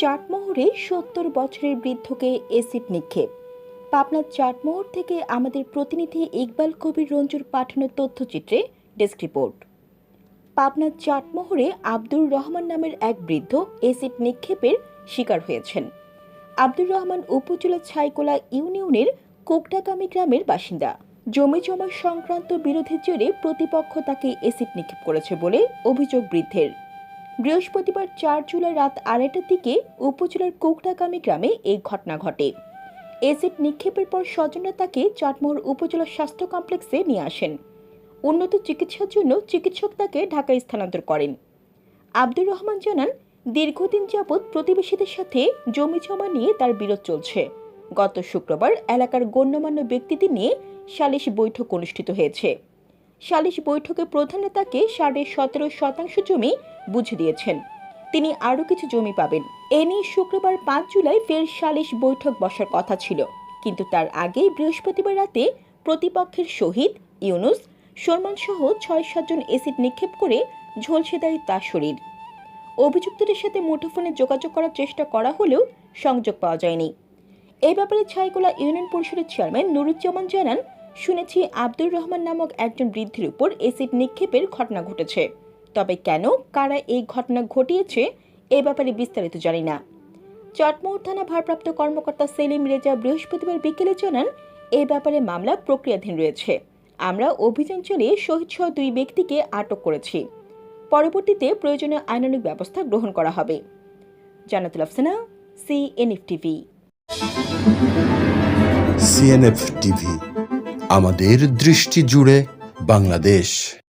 চাটমোহরে সত্তর বছরের বৃদ্ধকে এসিড নিক্ষেপ। পাবনার চাটমোহর থেকে আমাদের প্রতিনিধি ইকবাল কবির রঞ্জুর পাঠানো তথ্যচিত্রে ডেস্ক রিপোর্ট। পাবনার চাটমোহরে আব্দুর রহমান নামের এক বৃদ্ধ এসিড নিক্ষেপের শিকার হয়েছেন। আব্দুর রহমান উপজেলা ছাইকোলা ইউনিয়নের কোকটাকামি গ্রামের বাসিন্দা। জমি জমা সংক্রান্ত বিরোধের জেরে প্রতিপক্ষ তাকে এসিড নিক্ষেপ করেছে বলে অভিযোগ বৃদ্ধের। বৃহস্পতিবার চার জুলাই রাত আড়াইটার দিকে উপজেলার কোকটাকামি গ্রামে এই ঘটনা ঘটে। এসিড নিক্ষেপের পর স্বজনরা তাকে চাটমোহর উপজেলা স্বাস্থ্য কমপ্লেক্সে নিয়ে আসেন। উন্নত চিকিৎসার জন্য চিকিৎসক তাকে ঢাকায় স্থানান্তর করেন। আব্দুর রহমান জানান, দীর্ঘদিন যাবৎ প্রতিবেশীদের সাথে জমি জমা নিয়ে তার বিরোধ চলছে। গত শুক্রবার এলাকার গণ্যমান্য ব্যক্তিদের নিয়ে সালিশ বৈঠক অনুষ্ঠিত হয়েছে। সালিশ বৈঠকে প্রধান নেতাকে সাড়ে সতেরো শতাংশ জমি বুঝে দিয়েছেন। তিনি আরও কিছু জমি পাবেন। এ নিয়ে শুক্রবার পাঁচ জুলাই ফের সালিশ বৈঠক বসার কথা ছিল। কিন্তু তার আগেই বৃহস্পতিবার রাতে প্রতিপক্ষের শহীদ, ইউনুস সহ ছয় সাতজন এসিড নিক্ষেপ করে ঝলসে দেয় তার শরীর। অভিযুক্তদের সাথে মুঠোফোনে যোগাযোগ করার চেষ্টা করা হলেও সংযোগ পাওয়া যায়নি। এই ব্যাপারে ছাইকোলা ইউনিয়ন পরিষদের চেয়ারম্যান নুরুজ্জামান জানান শুনেছি আব্দুর রহমান নামক একজন বৃদ্ধির উপর এসিড নিক্ষেপের ঘটনা ঘটেছে। তবে কেন, কারা এই ঘটনা ঘটিয়েছে, এ ব্যাপারে বিস্তারিত জানি না। চটমোহর থানা ভারপ্রাপ্ত কর্মকর্তা সেলিম রেজা বৃহস্পতিবার বিকেলে জানান, এ ব্যাপারে মামলা প্রক্রিয়াধীন রয়েছে। আমরা অভিযান চালিয়ে শহীদ সহ দুই ব্যক্তিকে আটক করেছি। পরবর্তীতে প্রয়োজনীয় আইনানুগ ব্যবস্থা গ্রহণ করা হবে। Janatul Afsana C NF TV CNF TV আমাদের দৃষ্টি জুড়ে বাংলাদেশ।